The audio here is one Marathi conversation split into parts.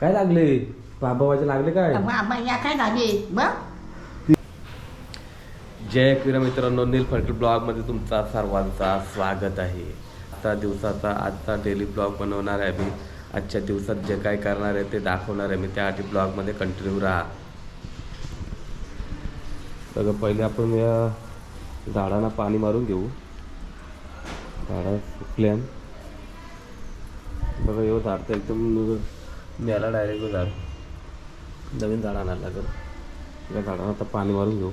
काय लागले? बाबावाचे लागले काय? या काय झाली बघ. जय क्रीडा मित्रांनो नील फडके ब्लॉगमध्ये तुमचा सर्वांचा स्वागत आहे. आता दिवसाचा आजचा डेली ब्लॉग बनवणार आहे मी. आजच्या दिवसात जे काय करणार आहे ते दाखवणार आहे मी. त्यासाठी ब्लॉगमध्ये कंटिन्यू राहा. बघा पहिले आपण या झाडांना पाणी मारून घेऊ. झाडं सुकल्यान बघा येऊ झाड तर एकदम याला डायरेक्ट झाड नवीन झाड आणायला लागेल. या झाडांना आता पाणी मारून घेऊ.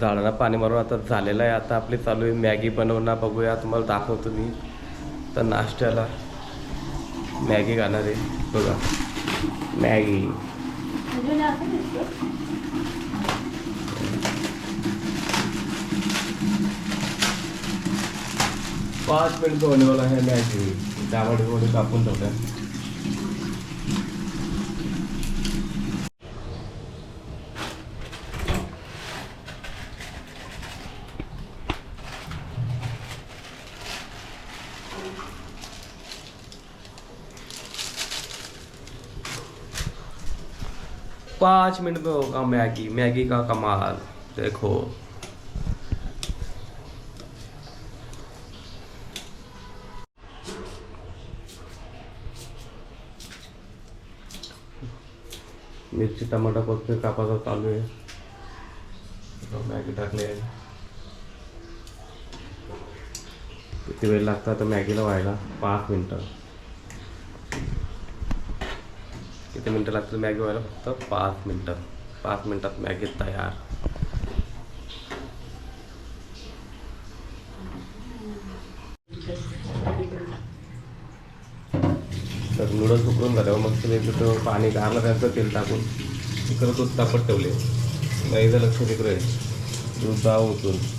झाडाला पाणी मारून आता झालेलं आहे. आता आपली चालू आहे. मॅगी बनवणं बघूया. तुम्हाला दाखवतो मी. तर नाश्त्याला मॅगी खाणार आहे. बघा. मॅगी. पाच मिनिट बनवलं आहे मॅगी. त्यामध्ये कापून ठेवल्या पाँच मिनट में होगा मैगी। मैगी का कमाल। देखो। मिरची टमाटा कोथमीर कापायचा चालू आहे आता मॅगी टाकले किती वेळ लागतं आता मॅगीला व्हायला पाच मिनटं। किती मिनटं लागतील मॅगी व्हायला फक्त पाच मिनटं. पाच मिनटात मॅगी तयार. तर नूडल्स उकळून झाल्यावर मग ते पाणी गारलं त्याचं तेल टाकून. इकडं दूध तापत ठेवले. नाही लक्ष तिकडे. दूध दाव उतरून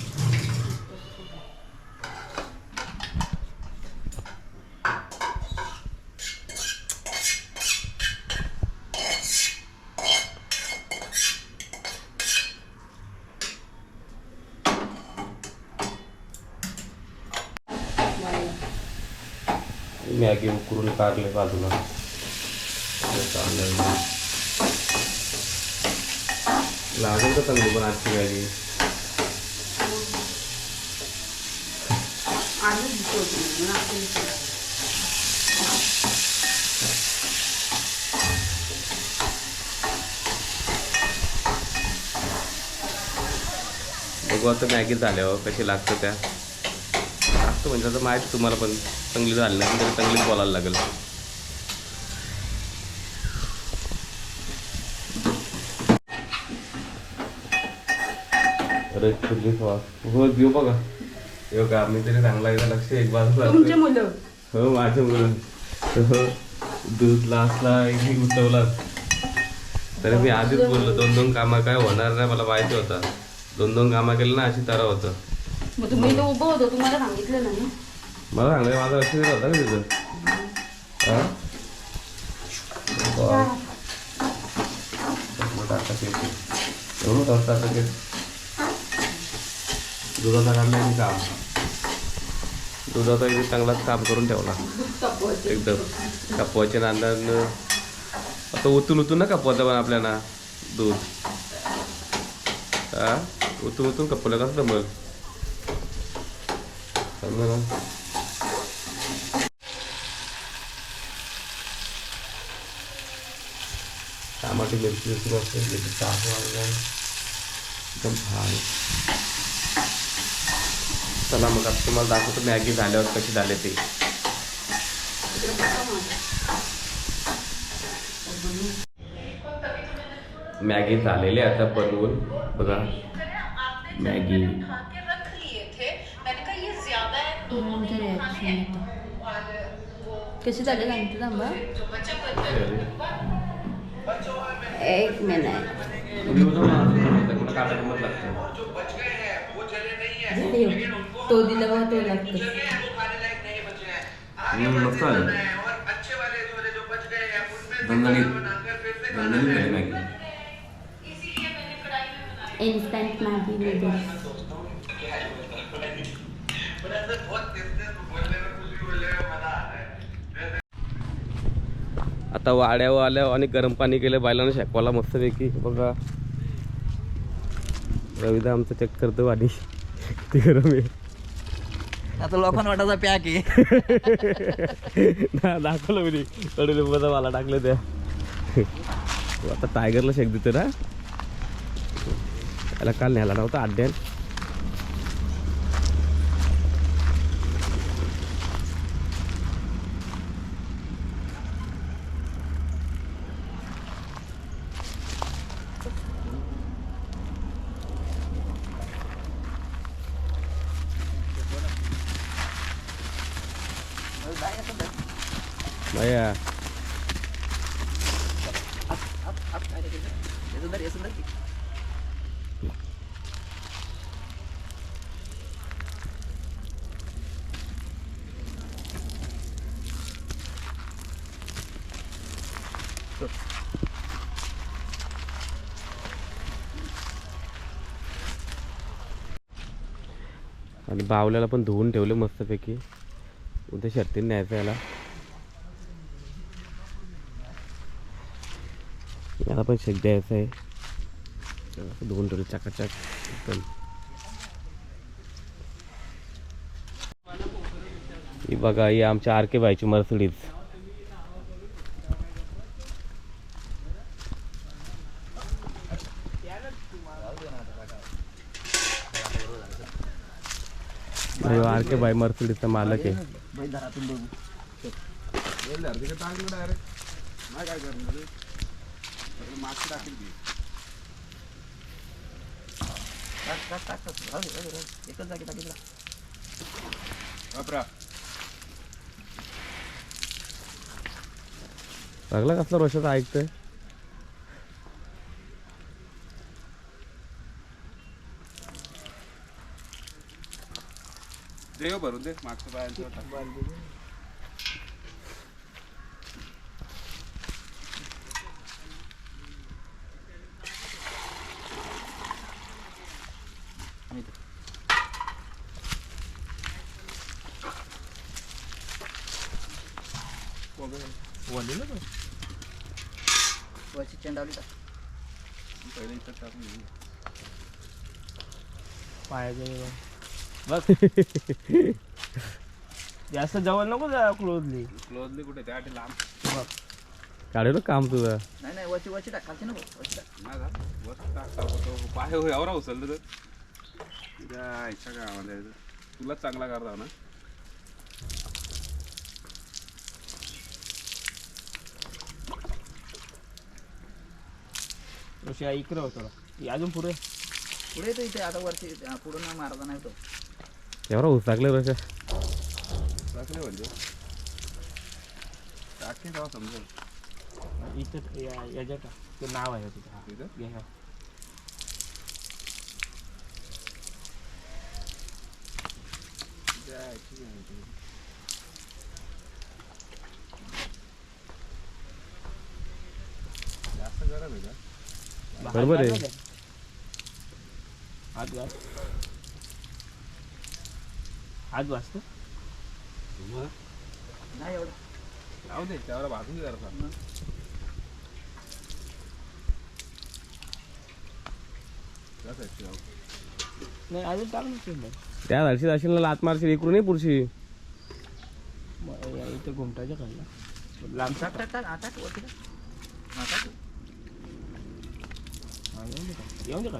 मॅगी उकरून काढले बाजूला. लागेल का चांगली पण आजची मॅगी बघू आता मॅगी झाल्यावर कशी लागतं त्या. लागतं म्हणजे आता माहीत तुम्हाला पण चांगली झाली नाही तरी चांगलीच बोलायला लागेल. अरे कुठली वास हो घेऊ बघा. येऊ का मी तरी चांगला एकदा लक्ष एक बाजूला तुमचे मुलं. हो माझ्या मुलं. हो दूध लास्टला एक गुतवला तरी मी आधीच बोललो दोन दोन कामं काय होणार नाही मला माहिती होतं. दोन दोन कामं केली ना अशी तरा होतं. मग तुम्ही इथं उभं होतो तुम्हाला सांगितलं ना. मला सांगलं माझा लक्ष दिलं होतं का तिथं? हा? एवढं केक. दुधाचा काढला काम? दुधाचा एक चांगलाच काम करून ठेवला. एकदम. कपवाच्या नांदानं आता उतून उतून ना कपवायचं पण आपल्याला. दूध. हा? उतून उतून कपवलं कसं मग? समजा ना टमाटे मिरची मिरची मस्त टाकून एकदम छान चला मग आता तुम्हाला दाखवतो मॅगी झाल्यावर कशी झाले ते मॅगी झालेली आहे आता बनवून. बघा. मॅगी reaction येतं. कसे झाले सांगते थांबा. एक मिनिट. तो दिला बघा तो लागतो. इन्स्टंट मॅगी नूडल्स आता वाड्यावर आल्यावर आणि गरम पाणी केलं बायलानं शेकवाला मस्तपैकी. बघा. रविदा आमचं चेक करतो पाणी किती गरम आहे. आता लोकांना वाटायचा पॅक आहे. ना दाखवलं मी कडुलिंबाचा मला टाकलं त्या. आता टायगरला शेक देतो ना. त्याला काल न्यायला नव्हता अड्ड्यान भैया आणि बावल्याला पण धुवून ठेवले मस्तपैकी. उद्या शर्तीने न्यायचं याला याला पण शेक द्यायचं आहे दोन पण चकाचक एकदम ही बघा ही आमच्या आर के बायची मर्सडीज आर के बाय मर्सडीजचा मालक आहे बैल धरातून बघू टाक, टाक, टाक, टाक. एकच जागी. लागला कसला रोषाचा? ऐकतोय. देव भरून दे मागचं बायांचं आणि इथं. वरची चेंडावली टाक. पहिले इथं टाकून घेऊ. जास्त जवळ नको जा क्लोजली क्लोजली कुठे? त्यासाठी लांब काढेल काम तुझं. नाही नाही वरची वरची टाक खालची नको वरची टाक. नाही झालं वरती टाक टाक तो पाय हो एवढा उचललं तर. जायच्या गावामध्ये तुलाच चांगला करता ना ऋषी इकडे होतो. अजून पुढे. पुढे येतो इथे आता वरची हा, पुढून ना मारता नाही तो. एवढा रोषा टाकले म्हणजे टाकले तेव्हा समजेल इथं या- याच्या का ते नाव आहे तिथं गावामध्ये. जास्त गरम आहे का बरोबर आहे. हात हात वाचतो मग? नाही एवढं. जाऊ दे त्यावर भाजून जाऊ. नाही अजून टाकलं त्या हर्षी असेल ना लात मारशील इकडून नाही पुढची इथं घुमटाच्या खाल्ला. लांब टाक. टाक टाक हा, टाक वरती टाक. हा, टाक. हा, येऊन दे का? येऊन दे का?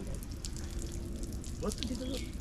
बस तू तिथं बस.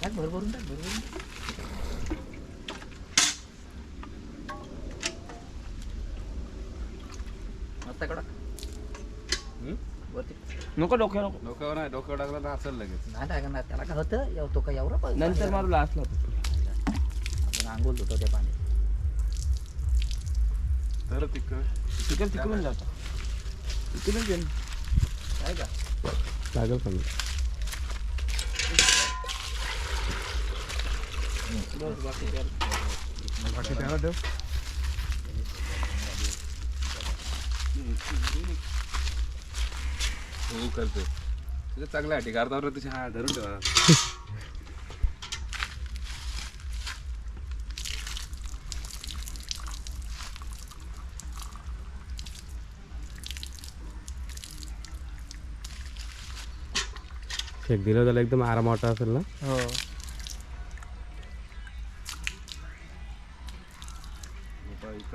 टाक भर भरून टाक भर भरून. टाक. मस्त कडा हम्म? वरती. नको डोक्या नको. डोक्यावर नाही डोक्यावर टाकलं तर असेल लगेच. नाही टाकणार त्याला काय होतं? एव- तो काय एवढा पण नंतर मारू लास्टला आपण आंघोळ धुतो त्या पाणी तर तिकडं तिकडे तिकडून जातो. तिकडून का लागेल पण बस बाकी त्याला ठेव हो करते तुझ्या चांगल्या आहे अर्धावर तुझी हा धरून ठेवा. शेक दिलं त्याला एकदम आराम वाटत असेल ना? हो.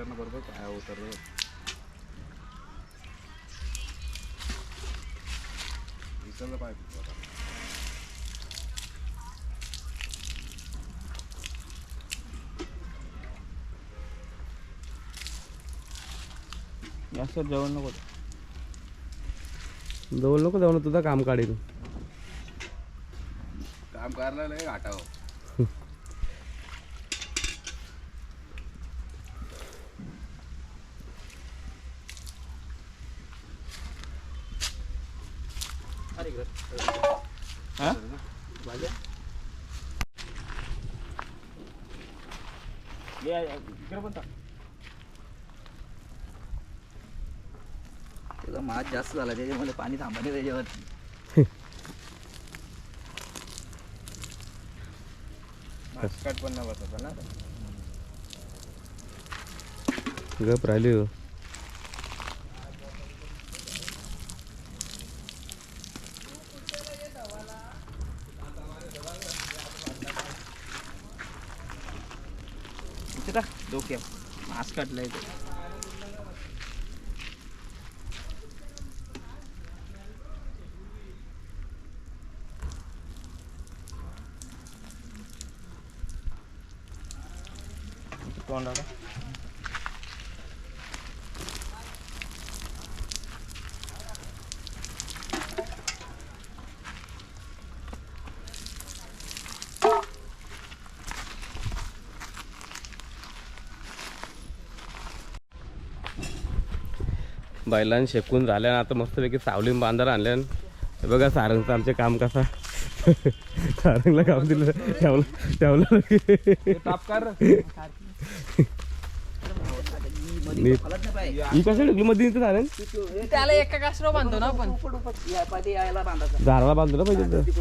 बरोबर काय जास्त जेवण नको. जवळ नको जाऊ ना तुझं काम काढील काम करायला लय घाटाव हा. त्याचा मास जास्त झाला त्याच्यामुळे पाणी थांबणे त्याच्यावर पण नाही बसत ना. गप राहिली हो. डोक्या मास काटलाय ते. तोंडाला बैलांनी शेकून झाल्या आता मस्तपैकी सावलीन बांधायला आणल्या हे बघा सारंगचं आमचे काम कसा सारंगला काम दिलं ठेवलं ठेवलं ही कशा ढुकली मध्ये सारंग त्याला एका कासरा बांधतो ना आपण. झाडाला बांधलं पाहिजे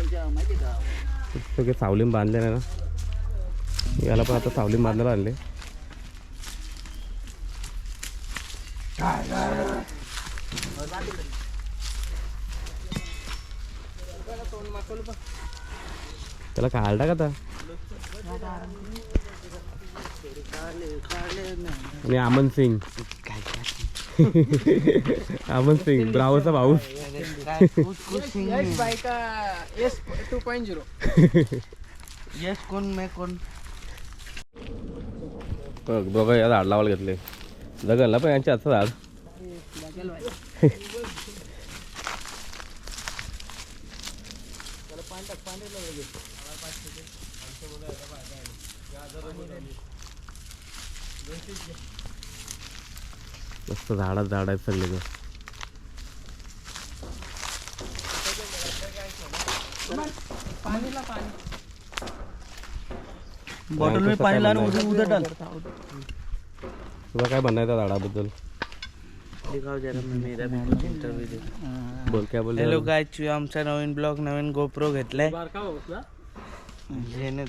सगळे सावलीन बांधले ना. याला पण आता सावलीन बांधायला आणले. त्याला काढला का आता आणि आमन सिंग. अमन सिंग ब्रावोचा भाऊ. टू पॉईंट झिरो येस कोण मे कोण बघ बघा या झाड लावायला घेतले. जगलला पण यांच्या हातचं झाड. मस्त झाडात झाड आहेत सगळे बॉटल में पाणी लावून तुला काय त्या झाडाबद्दल? दिखाव जरा मी मेरा भी इंटरव्ह्यू दे. बोल काय बोल हॅलो चू आमचा नवीन ब्लॉग नवीन गोप्रो घेतलाय. घेणे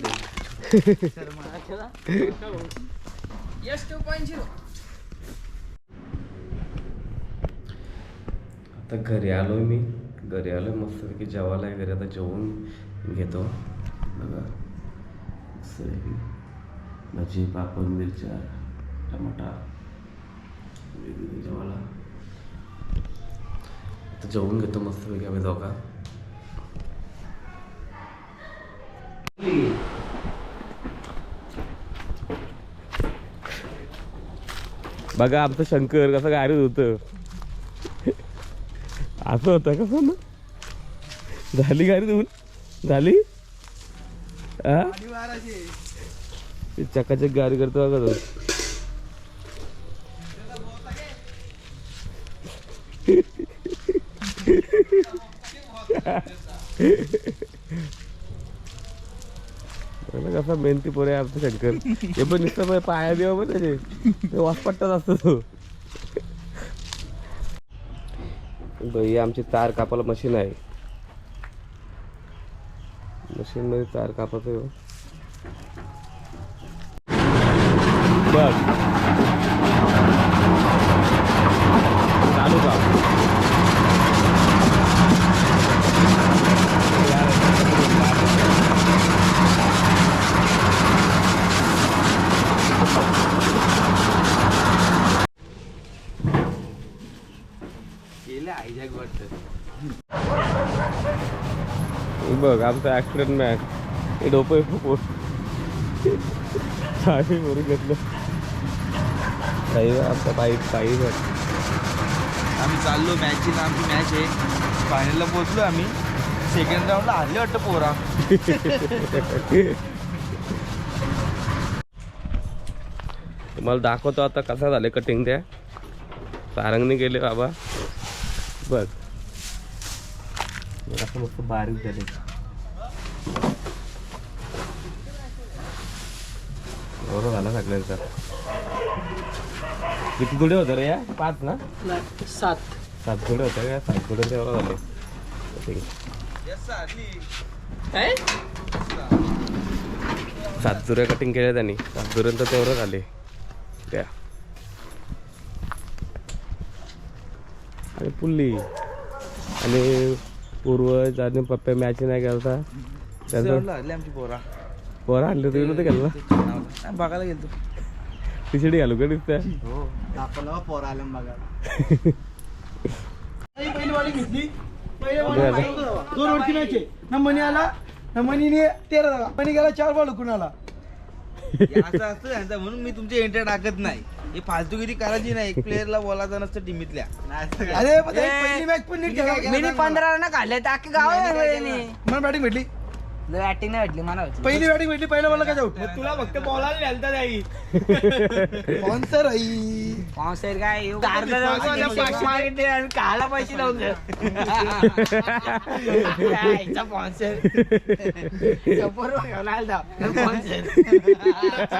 यस टू पॉईंट झिरो आता घरी आलोय मी. घरी आलोय मस्तपैकी. जेवायला आहे घरी आता जेवून घेतो. बघा. मस्तपैकी भजी पापड मिरच्या टमाटा. जेवायला. आता जेवून घेतो मस्तपैकी आम्ही दोघा. बघा आमचं शंकर कसं गाडीत होतं असं होतं कसं ना झाली गाडी तुम्ही झाली? चकाचक गाडी करतो बघा तो. कसा मेहनती पोरे आहे आमचं शंकर. हे पण नुसतं पाया बिवा पण त्याचे ते वासपट्टाच असतो तो. ही आमची तार कापायला मशीन आहे. मशीन मध्ये तार कापायचं बघ चालू का गेले आयजॅक वाटतं हे बघ आमचा ऍक्सिडेंट मॅच हे डोपं चावी भरून घेतलं काही आमचा बाईक पायी बघ आम्ही चाललो मॅचची आमची मॅच आहे. फायनलला पोहोचलो आम्ही. सेकंड राऊंडला हरले वाटतं पोरा. तुम्हाला दाखवतो आता कसा झाले कटिंग त्या सारंगने गेले बाबा. बघ. मस्त बारीक झाले. बरोबर झाला सगळ्यांचा किती थोडे होतं रे या? पाच ना? सात. सात थोडे होते का? सात थोडे तेवढं झाले. ठीक. आहे. सात जुऱ्या कटिंग केल्या त्यांनी. सात जुऱ्यांचं तेवढं झाले. त्या आणि पुल्ली. आणि पूर्वज आणि पप्पा मॅच नाही हरले आमची पोरा. पोरं आणले तुम्ही नव्हते गेलं नाही, बघायला गेलतो. टी शर्ट घालू का दिसत्या हो. दाखवलं पोर आलं बघा. पहिली वाली घेतली. पहिले बरं. वाली दोन वरती मॅच आहे. ना मनी आला ना मनीने तेरा मनी गेला चार बॉल आला. हे असं असतं म्हणून मी तुमचे एंटर टाकत नाही. हे फालतुगिरी करायची नाही एक प्लेअरला बोलायचं नसतं टीमीतल्या अरे पण त्याची पहिली मॅच पण नीट खेळला. मी पंधरा रन काढले गाव मला बॅटिंग भेटली. बॅटिंग नाही भेटली मला पहिली बॅटिंग भेटली पहिल्या बॉलला काय आउट तुला फक्त बॉलाला नेलता जाई. स्पॉन्सर आई. पावसाळ्यात काय मागितले आणि काला पैसे लावून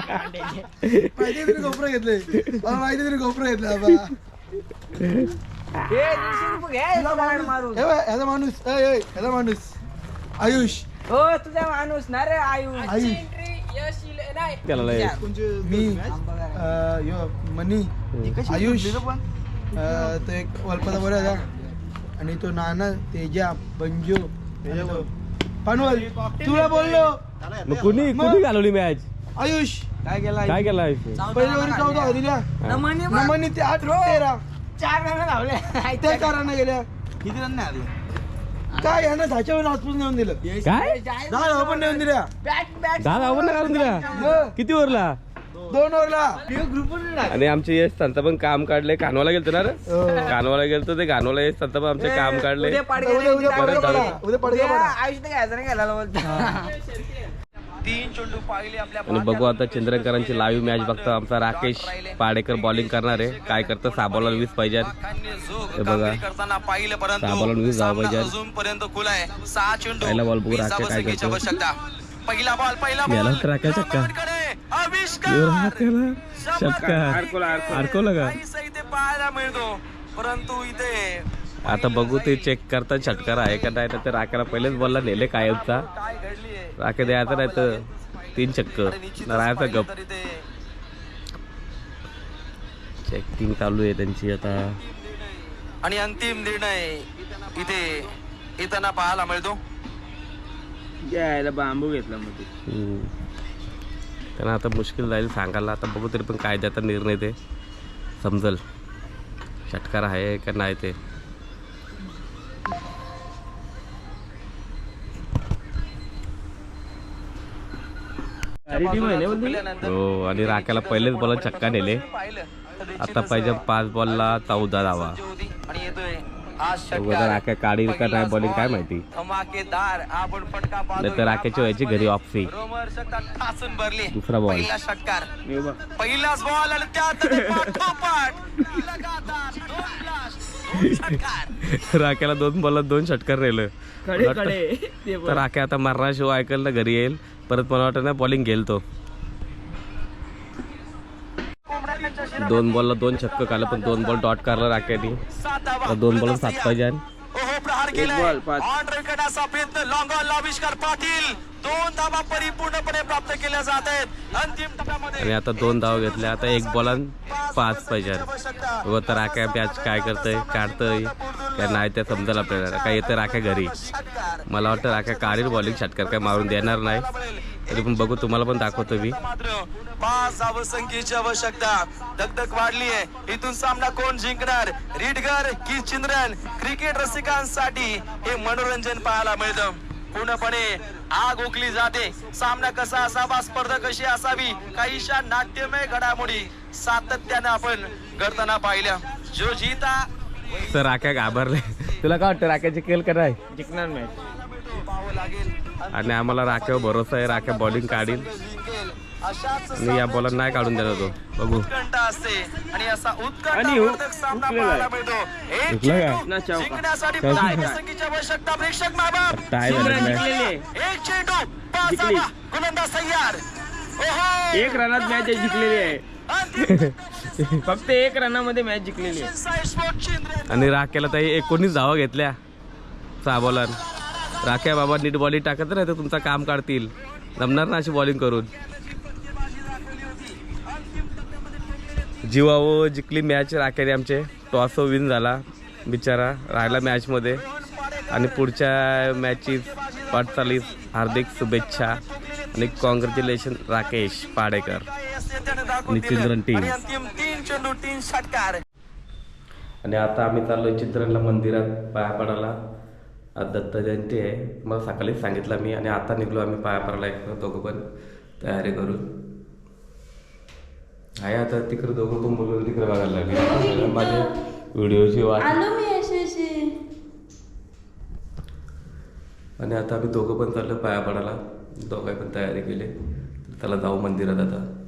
माहिती तुम्ही गोप्रो घेतले. मला माहिती तुम्ही गोप्रो घेतला बाबा. मारून. हे बघ, ह्याचा माणूस. ए, ए, ह्याचा माणूस. आयुष. हो तुझा माणूस ना रे आयुष. आयुष. त्याला लय. मी. अं, यो मनी. आयुष. अं, तो एक वल्पदा बरा होता. आणि तो नाना तेजा बंजो आणि तो पनवल तुला बोललो. मग कुणी कुणी घालवली मॅच आयुष. काय केला काय केला पहिल्या वरी चौदा नमनी ते आठ तेरा. चार रन लावले त्या चारांना गेल्या. किती रन नाही आले? काय यांना धाच्यावर आसपूस नेऊन दिलं? काय? दहा धावा पण नेऊन दिल्या. दहा धावा पण काढून दिला मग किती वरला दोन ओव्हरला आणि आमचे यश संत पण काम काढले. कानवाला गेलतो ना रे? कानवाला गेलतो ते कानवाला यश संत पण आमचे काम काढले. उद्या उद्या उद्या पाडगे पडगा पडा. उद्या पडगा पडा. आयुष तर घ्यायचं नाही घ्यायला आणि बघू आता चंद्रकरांची लाईव्ह मॅच बघतो आमचा राकेश पाडेकर बॉलिंग करणार आहे. काय करतं? साबोला वीस पाहिजे. हे बघा. करताना पाहिलं परंतु साबोला वीस जावं सामना पाहिजे. अजूनपर्यंत खुला आहे. सहा चेंडू. पहिला बॉल बघू राकेश काय करतो. पहिला बॉल पहिला बॉल राकेश चक्का. अडकवलं का? परंतु इथे आता बघू ते चेक करता षटकार आहे का नाही तर राखेला पहिलेच बॉलला नेले कायमचा. काय राखे द्यायचा नाही तर तीन चक्क राहायचा गप. चेकिंग चालू आहे त्यांची आता. आणि अंतिम निर्णय इथे येताना पाहायला मिळतो. यायला बांबू घेतला मग. त्यांना आता मुश्किल जाईल सांगायला. आता बघू तरी पण कायद्याचा निर्णय ते. समजल. षटकार आहे का नाही ते अरे टीम आहे ना बोलते हो आणि राख्याला पहिलेच बॉल चक्का नेले. आता पाहिजे पाच बॉलला चौदा धावा. आणि येतोय आज बघू आता षटकार राख्या काढील का नाही बॉलिंग काय माहिती? नाही तर राख्याची व्हायची घरी भरली. दुसरा बॉल पहिलाच बॉल आणि राख्याला दोन बॉलात दोन षटकार राहिलं. राख्या आता मारण्याशिवाय ऐकायला ना घरी येईल. परत मला वाटतं ना बॉलिंग घेईल तो दोन बॉलला दोन छक्क काढलं पण दोन बॉल डॉट काढला राख्यानी दोन बॉल सात पाहिजे प्रहार केलाय. ऑन करण्याचा प्रयत्न पाटील. दोन धावा परिपूर्णपणे प्राप्त केल्या जात आहेत. अंतिम आणि आता दोन धावा घेतल्या. आता एक बॉलान पाच पाहिजे. बघ तर राख्या मॅच काय करतंय काढतंय. काय नाही ते समजेल आपल्याला. काय येतं राख्या घरी? मला वाटतं राख्या काढील बॉलिंग षटकार काय मारून देणार नाही. तरी पण बघू तुम्हाला पण दाखवतो मी. मात्र पाच आवश्यकता. दगदग वाढली आहे. इथून सामना कोण जिंकणार? रीडगर की चिंद्रन? क्रिकेट रसिकांसाठी हे मनोरंजन पाहायला मिळतं. पूर्णपणे आग ओकली जाते. सामना कसा असावा? स्पर्धा कशी असावी? काहीशा नाट्यमय घडामोडी सातत्यानं आपण घडताना पाहिल्या. जो जीता तर राख्या घाबरले. तुला काय वाटतं राख्याची केल का नाही जिंकणार लागेल आणि आम्हाला राख्यावर भरोसा आहे राख्या बॉलिंग काढील आणि या बॉलर नाही काढून देणार तो. बघू. आणि एक रनात मॅच जिंकलेली आहे. फक्त एक रनामध्ये मॅच जिंकलेली आहे. आणि राख्याला ताई एकोणीस धावा घेतल्या. सहा बॉलर राख्या बाबा नीट बॉलिंग टाकत नाही तर तुमचं काम काढतील. जमणार ना अशी बॉलिंग करून. जीवाओ जिंकली मॅच राख्याने आमचे. टॉस विन झाला बिचारा राहिला मॅचमध्ये आणि पुढच्या मॅचीस वाटचालीस हार्दिक शुभेच्छा आणि कॉंग्रॅच्युलेशन राकेश पाडेकर. आणि टीम. आणि आता आम्ही चाललोय चित्रनला मंदिरात पाया पडायला दत्त जयंती आहे. मला सकाळीच सांगितलं मी आणि आता निघलो आम्ही पाया पडायला एक दोघं पण तयारी करून. आहे आता तिकडे दोघं पण बोलून तिकडे बघायला लागले. माझे व्हिडिओची वाट. आणि आता आम्ही दोघं पण चाललो पाया पडायला. दोघं पण तयारी केली. त्याला जाऊ मंदिरात आता.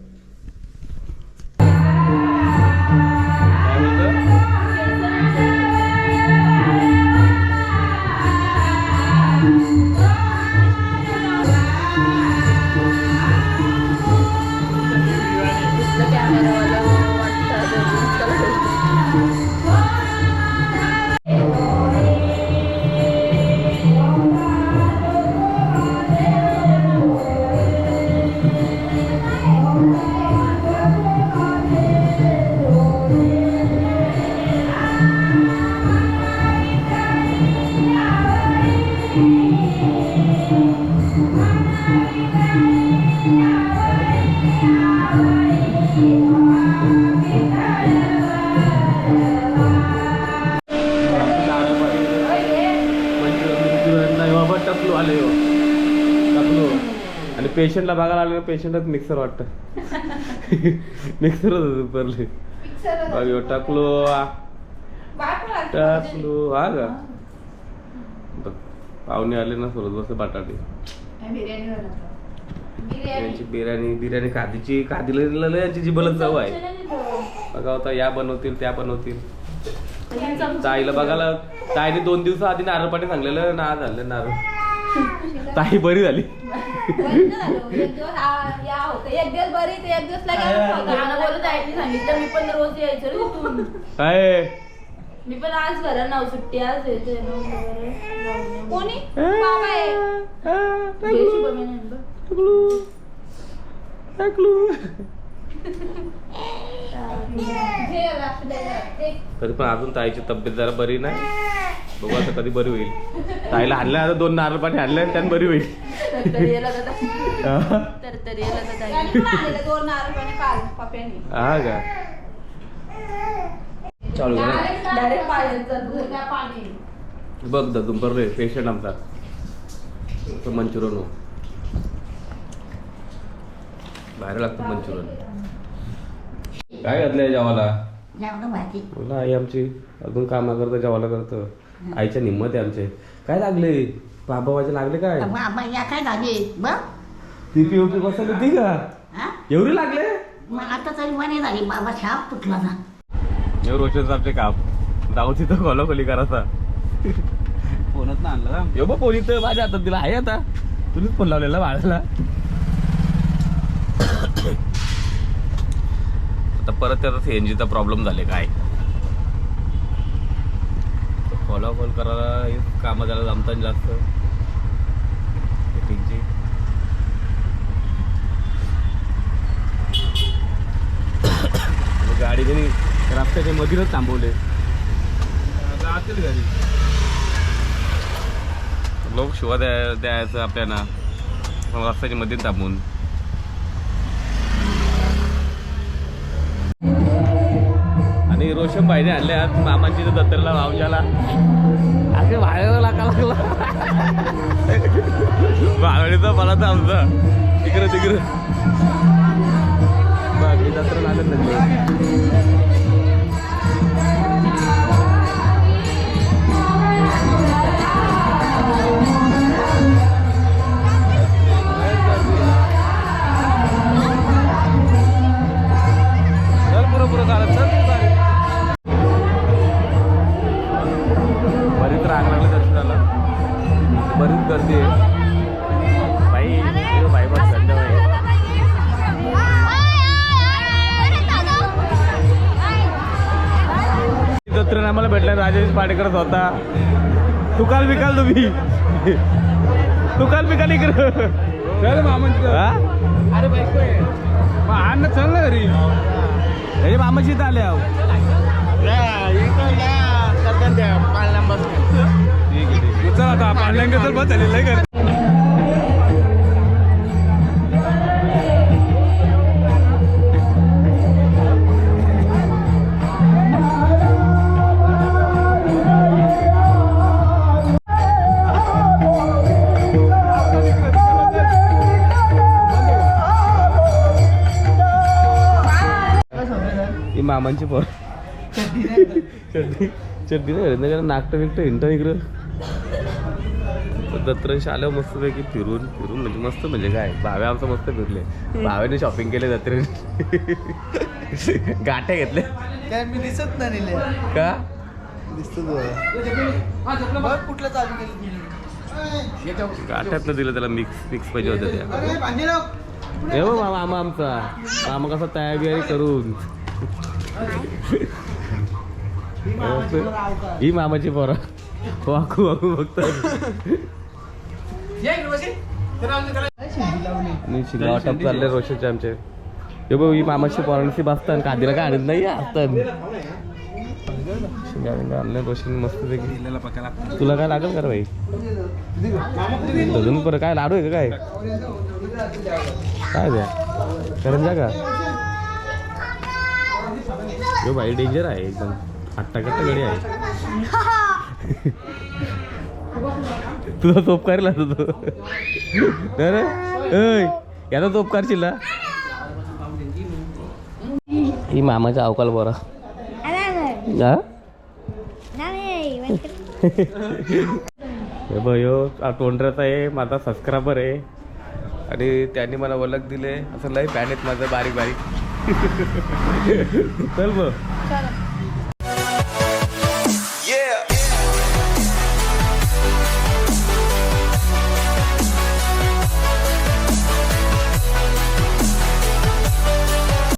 टकलो आले हो टकलो. आणि पेशंटला बघायला आले पेशंटच मिक्सर वाटतं. मिक्सरच परले. बाकी टाकलो टाकलो हा का? पाहुणे आले ना सोबत बस बटाटे. यांची बिर्याणी बिर्याणी खादीची खादीला यांची जिबलच जाऊ आहे. बघा होता या बनवतील त्या बनवतील. ताईला बघायला ताईने दोन दिवस आधी नारळ पाणी सांगलेलं ना झालं नारळ. ताई बरी झाली. झालं. एक दिवस आ- या होतं. एक दिवस बरी तर एक दिवस लगेच होतं. मला बोलत जायचं सांगितलं मी पण रोज यायचं रे इथून काय? मी पण आज घरा नाव सुट्टी आज येते कोणी? बाबा आहे. जय शुभमन आहे बघ. घे लक्ष द्यायला. ते तरी पण अजून ताईची तब्येत जरा बरी नाही. बघू आता कधी बरी होईल. ताईला आणलं आता दोन नारळ पाणी आणलं आणि त्यानं बरी होईल. हा? का? चालू करा. डायरेक्ट पाण्याचं काय पाणी. बघ ददून रे पेशंट आमचा. तो मंचुरियन हो. बाहेर लागतं मंचुरियन. काय घातलंय जेवाला जेवण भाजी. बोला आई आमची अजून कामा करतं जेवायला करतं. आईच्या निम्मत आहे आमचे. काय लागले? बाबाचे लागले काय? या काय झाली बघ. ती पीओपी बसवली ती का? हा? एवढी लागले? मग आता तरी म्हणे झाली. बाबा छाप तुटला ना एवढं आमचे काम. जाऊ तिथं खोला खोली करायचा. फोनच ना आणलं का? यो बा पोली तर माझ्या हातात दिला. आहे आता. तुम्हीच फोन लावलेला बाळाला. आता परत त्याचा सीएनजीचा प्रॉब्लेम झाले काय? फॉलोफॉल करायला हे कामं त्याला जमतात जास्त सेटिंगची गाडी त्यांनी रस्त्याच्या मधीलच थांबवले. जातील गाडी लोक शिवा द्या द्यायचं आपल्याला. रस्त्याच्या मध्ये थांबून. रोशन भाईने आणले आज मामांची तर दत्तरला भावजाला असे बाहेर लागा लागला. बागडीचा मला तर आमचा. तिकडे तिकडं. बाकी दत्तर लागत नाही पाडेकर होता. तुकाल बिकाल तुम्ही. तुकाल बिकाल इकडं. चल मामांची हा? अरे बायको आहे मग आण ना चल ना घरी. हे मामाची इथं आले आहो ठीक आहे ठीक आहे. चल आता तर बस झालेलं आहे मामांची पोर. चड्डी चड्डी नाही घालत ना नाकटं बिकटं हिंटं इकडं. दत्तरंश आलं मस्तपैकी फिरून फिरून म्हणजे मस्त म्हणजे काय भावे आमचं मस्त फिरले. भावेने शॉपिंग केले दत्तरे गाठ्या घेतले काय मी दिसत नाही का? दिसतो बघ. कुठलं चालू केलं गाठ्यातनं दिलं त्याला मिक्स मिक्स पाहिजे होत्या त्या. हे मामा आमचा. मामा कसा तयारी करून. ही मामाची पोरं. वाकू वाकू बघतात आणि शिंगा वाटप चालले रोशनचे आमचे. हे बघ ही मामाची पोरांची बसतात कादीला काय आणत नाही असतात शिंगा आणले रोशन मस्त पैकी तुला काय लागेल का भाई अजून परत काय लाडू आहे का काय? काय द्या? करंजा का? यो भाई डेंजर आहे एकदम. हट्टा कट्टा गडी आहे. तुझा तोप करला तो. अरे ऐ, याचा तोप करशील ना ही मामाचा अवकाल बरा हा? हे बघ यो तोंडऱ्याचा आहे माझा सबस्क्रायबर आहे. आणि त्यांनी मला ओळख दिले असं लय फॅन आहेत माझं बारीक बारीक चल बघ चला